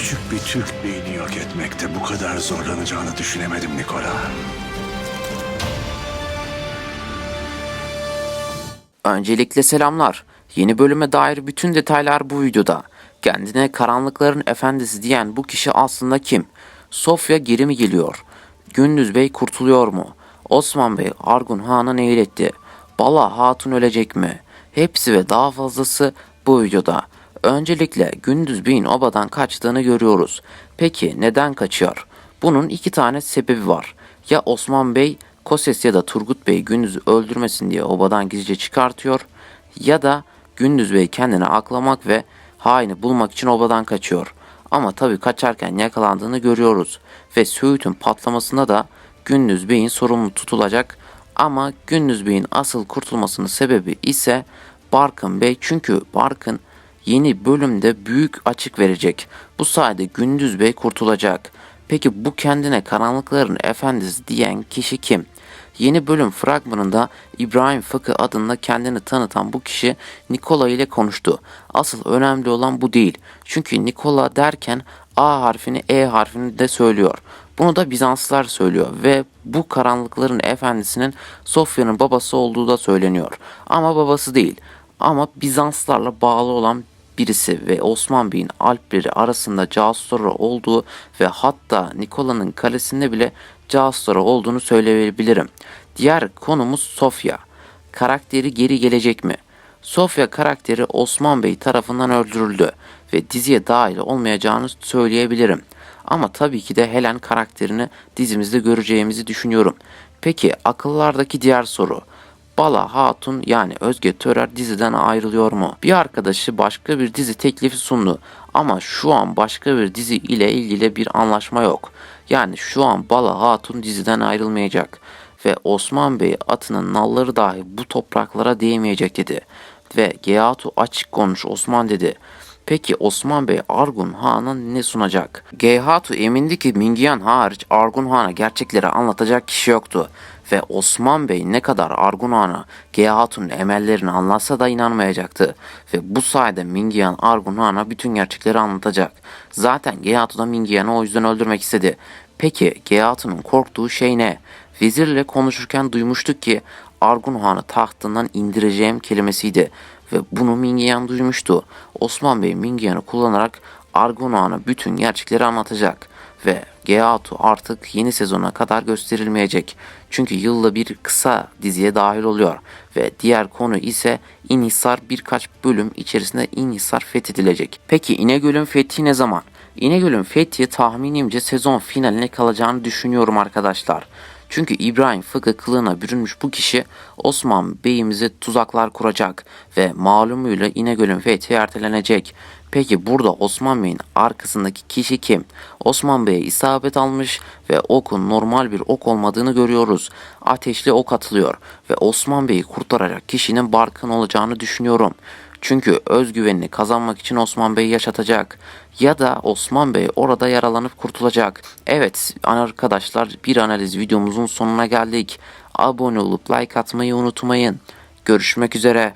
Küçük bir Türk beyni yok etmekte bu kadar zorlanacağını düşünemedim Nikola. Öncelikle selamlar. Yeni bölüme dair bütün detaylar bu videoda. Kendine karanlıkların efendisi diyen bu kişi aslında kim? Sofya geri mi geliyor? Gündüz Bey kurtuluyor mu? Osman Bey Argun Han'a ne etti? Bala Hatun ölecek mi? Hepsi ve daha fazlası bu videoda. Öncelikle Gündüz Bey'in obadan kaçtığını görüyoruz. Peki neden kaçıyor? Bunun iki tane sebebi var. Ya Osman Bey Koses ya da Turgut Bey Gündüz'ü öldürmesin diye obadan gizlice çıkartıyor ya da Gündüz Bey kendini aklamak ve haini bulmak için obadan kaçıyor. Ama tabii kaçarken yakalandığını görüyoruz ve Söğüt'ün patlamasında da Gündüz Bey'in sorumlu tutulacak ama Gündüz Bey'in asıl kurtulmasının sebebi ise Barkın Bey çünkü Barkın yeni bölümde büyük açık verecek. Bu sayede Gündüz Bey kurtulacak. Peki bu kendine karanlıkların efendisi diyen kişi kim? Yeni bölüm fragmanında İbrahim Fıkı adında kendini tanıtan bu kişi Nikola ile konuştu. Asıl önemli olan bu değil. Çünkü Nikola derken A harfini E harfini de söylüyor. Bunu da Bizanslılar söylüyor ve bu karanlıkların efendisinin Sofya'nın babası olduğu da söyleniyor. Ama babası değil. Ama Bizanslarla bağlı olan birisi ve Osman Bey'in Alpleri arasında casusları olduğu ve hatta Nikola'nın kalesinde bile casusları olduğunu söyleyebilirim. Diğer konumuz Sofya. Karakteri geri gelecek mi? Sofya karakteri Osman Bey tarafından öldürüldü ve diziye dahil olmayacağını söyleyebilirim. Ama tabii ki de Helen karakterini dizimizde göreceğimizi düşünüyorum. Peki akıllardaki diğer soru. Bala Hatun yani Özge Törer diziden ayrılıyor mu? Bir arkadaşı başka bir dizi teklifi sundu ama şu an başka bir dizi ile ilgili bir anlaşma yok. Yani şu an Bala Hatun diziden ayrılmayacak ve Osman Bey atının nalları dahi bu topraklara değmeyecek dedi. Ve Geyatu açık konuş Osman dedi. Peki Osman Bey Argun Han'a ne sunacak? Geyhatu emindi ki Mingiyan hariç Argun Han'a gerçekleri anlatacak kişi yoktu. Ve Osman Bey ne kadar Argun Han'a Geyhatu'nun emellerini anlatsa da inanmayacaktı. Ve bu sayede Mingiyan Argun Han'a bütün gerçekleri anlatacak. Zaten Geyhatu da Mingiyan'ı o yüzden öldürmek istedi. Peki Geyhatu'nun korktuğu şey ne? Vezirle konuşurken duymuştuk ki Argun Han'ı tahtından indireceğim kelimesiydi ve bunu Mingiyan duymuştu. Osman Bey Mingiyan'ı kullanarak Argun Han'a bütün gerçekleri anlatacak ve Geatu artık yeni sezona kadar gösterilmeyecek. Çünkü yılda bir kısa diziye dahil oluyor ve diğer konu ise İnhisar birkaç bölüm içerisinde İnhisar fethedilecek. Peki İnegöl'ün fethi ne zaman? İnegöl'ün fethi tahminimce sezon finaline kalacağını düşünüyorum arkadaşlar. Çünkü İbrahim Fıkı kılığına bürünmüş bu kişi Osman Bey'imize tuzaklar kuracak ve malumuyla İnegöl'ün fethi ertelenecek. Peki burada Osman Bey'in arkasındaki kişi kim? Osman Bey'e isabet almış ve okun normal bir ok olmadığını görüyoruz. Ateşli ok atılıyor ve Osman Bey'i kurtaracak kişinin Barkın olacağını düşünüyorum. Çünkü özgüvenini kazanmak için Osman Bey yaşatacak. Ya da Osman Bey orada yaralanıp kurtulacak. Evet arkadaşlar bir analiz videomuzun sonuna geldik. Abone olup like atmayı unutmayın. Görüşmek üzere.